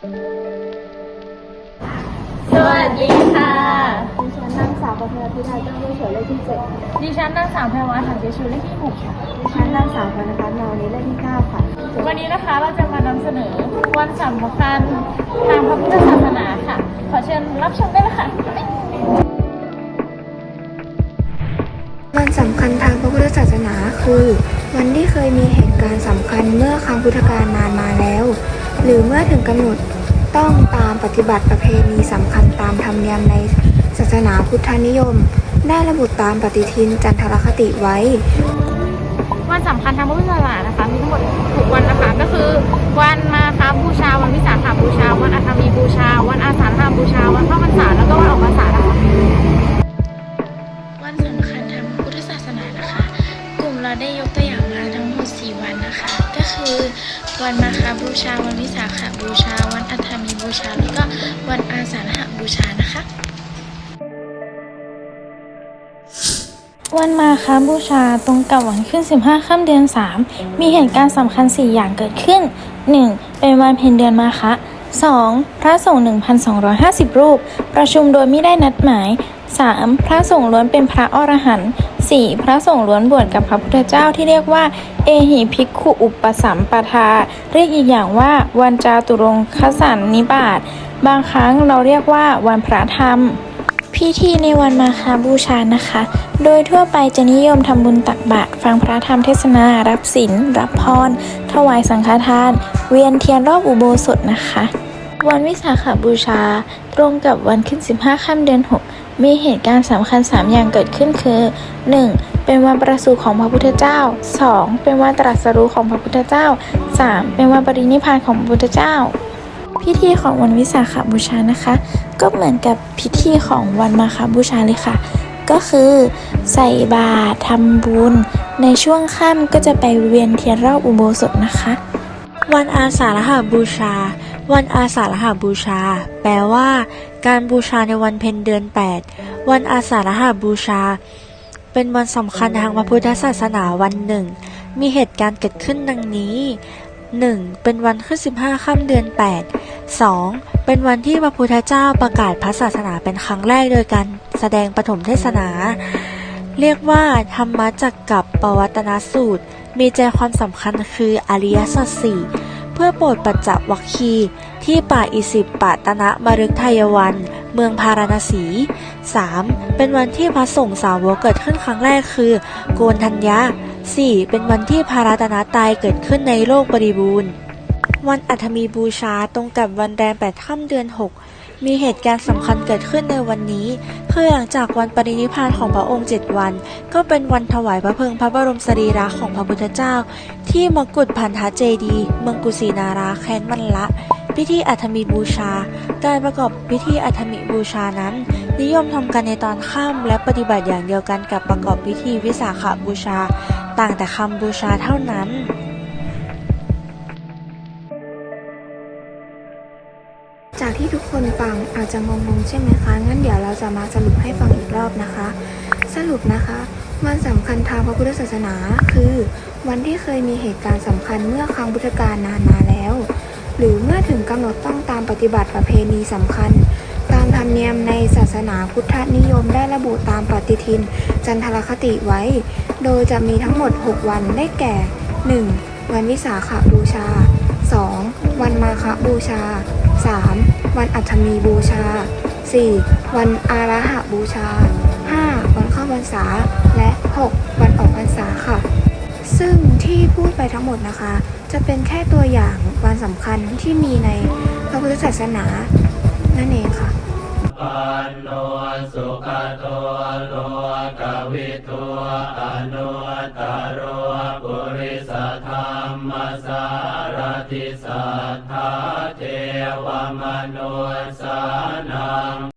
สวัสดีค่ะ ดิฉันนางสาวประภาพิไทยตั้งด้วยเฉยเลขที่เจ็ดดิฉันนางสาวแพรวาถังเจชูเลขที่หกค่ะ ดิฉันนางสาวพรณพัฒน์นาวนี้เลขที่เก้าค่ะ วันนี้นะคะเราจะมานำเสนอวันสำคัญทางพระพุทธศาสนาค่ะ ขอเชิญรับชมได้เลยค่ะ วันสำคัญทางพระพุทธศาสนาคือ วันที่เคยมีเหตุการณ์สำคัญเมื่อครั้งพุทธกาลนานมาแล้ว หรือเมื่อถึงกำหนดต้องตามปฏิบัติประเพณีสำคัญตามธรรมเนียมในศาสนาพุทธนิยม ได้ระบุตามปฏิทินจันทรคติไว้ วันสำคัญทางพระพุทธศาสนานะคะ มีทั้งหมด6วันนะคะ ก็คือวันมาคบูชา วันวิสาขบูชา วันอาคามีบูชา วันอาสาฬหบูชา วันเข้าพรรษาแล้วก็วันออกพรรษานะคะวันสำคัญทางพุทธศาสนานะคะ กลุ่มเราได้ยกตัวอย่างมาทั้งหมด 4 วันนะคะ ก็คือวันมาคาบูชา วันวิ วันมาค้าบูชาตรงกับวันขึ้น 15ค่ำเดือน 3 มีเหตุการณ์สำคัญ 4 อย่างเกิดขึ้น 1. เป็นวันเพ็ญเดือนมาคะ 2. พระสงฆ์1,250 รูป ประชุมโดยไม่ได้นัดหมาย 3. พระสงฆ์ล้วนเป็นพระอรหันต์ 4. พระสงฆ์ล้วนบวชกับพระพุทธเจ้าที่เรียกว่า เอหิภิกขุอุปสัมปทา เรียกอีกอย่างว่าวันจาตุรงคสันนิบาต บางครั้งเราเรียกว่าวันพระธรรม พิธีในวันมาคาบูชานะคะ โดยทั่วไปจะนิยมทำบุญตักบาตรฟังพระธรรมเทศนา รับศีลรับพร ถวายสังฆทาน เวียนเทียนรอบอุโบสถนะคะ วันวิสาขบูชา ตรงกับวันขึ้น 15ค่ำเดือน 6 มีเหตุการณ์สำคัญ 3 อย่างเกิดขึ้นคือ 1. เป็นวันประสูติของพระพุทธเจ้า 2. เป็นวันตรัสรู้ของพระพุทธเจ้า 3. เป็นวันปรินิพพานของพระพุทธเจ้า พิธีของวันวิสาขบูชานะคะ ก็เหมือนกับพิธีของวันมาคาบูชาเลยค่ะ ก็คือใส่บาตรทำบุญ ในช่วงค่ำก็จะไปเวียนเทียนรอบอุโบสถนะคะ วันอาสาฬหบูชา วันอาสาฬหบูชา แปลว่า การบูชาในวันเพ็ญเดือน 8 วันอาสาฬหบูชา เป็นวันสำคัญทางพระพุทธศาสนาวันหนึ่ง มีเหตุการณ์เกิดขึ้นดังนี้ 1. เป็นวันขึ้น 15 ค่ำเดือน 8 2. เป็นวันที่พระพุทธเจ้าประกาศพระศาสนาเป็นครั้งแรกโดยการแสดงปฐมเทศนา เรียกว่าธรรมจักกับปวัตนสูตร มีใจความสำคัญคืออริยสัจสี่เพื่อโปรดปัจจวัคคีที่ป่าอิสิปปะตนะมฤคทายวัน เมืองพาราณสี 3. เป็นวันที่พระสงฆ์สาวกเกิดขึ้นครั้งแรกคือ โกนทัญญะ 4. เป็นวันที่พาราตนาตายเกิดขึ้นในโลกบริบูรณ์ วันอัฐมีบูชาตรงกับวันแรมแปดค่ำเดือน 6 มีเหตุการณ์สำคัญเกิดขึ้นในวันนี้ เพื่อหลังจากวันปรินิพานของพระองค์ 7 วัน ก็เป็นวันถวายพระเพลิงพระบรมสรีระของพระพุทธเจ้า ที่มกุฏพันธเจดีเมืองกุสินาราแค้นมันละพิธีอัฐมีบูชา การประกอบพิธีอัฐมีบูชานั้น นิยมทำกันในตอนค่ำและปฏิบัติอย่างเดียวกันกับประกอบพิธีวิสาขบูชา ต่างแต่คำบูชาเท่านั้น จากที่ทุกคนฟังอาจจะงงๆใช่ไหมคะ งั้นเดี๋ยวเราจะมาสรุปให้ฟังอีกรอบนะคะ สรุปนะคะ วันสำคัญทางพระพุทธศาสนา คือ วันที่เคยมีเหตุการณ์สำคัญเมื่อครั้งพุทธกาลนานมาแล้ว หรือเมื่อถึงกำหนดต้องตามปฏิบัติประเพณีสำคัญ ตามธรรมเนียมในศาสนาพุทธนิยมได้ระบุตามปฏิทิน จันทรคติไว้ โดยจะมีทั้งหมด 6 วันได้แก่ 1. วันวิสาขบูชา 2. วันมาฆบูชา 3. วันอัฐมีบูชา 4. วันอาราหะบูชา 5. วันเข้าพรรษา และ 6. วันออกพรรษาค่ะ ซึ่งที่พูดไปทั้งหมดนะคะ จะเป็นแค่ตัวอย่างวันสำคัญที่มีในพระพุทธศาสนานั่นเองค่ะ ปันโนสุขตัวโลกวิทูอนุตตโรปุริสธรรมสารติสัทธาเทวมนุสสานัง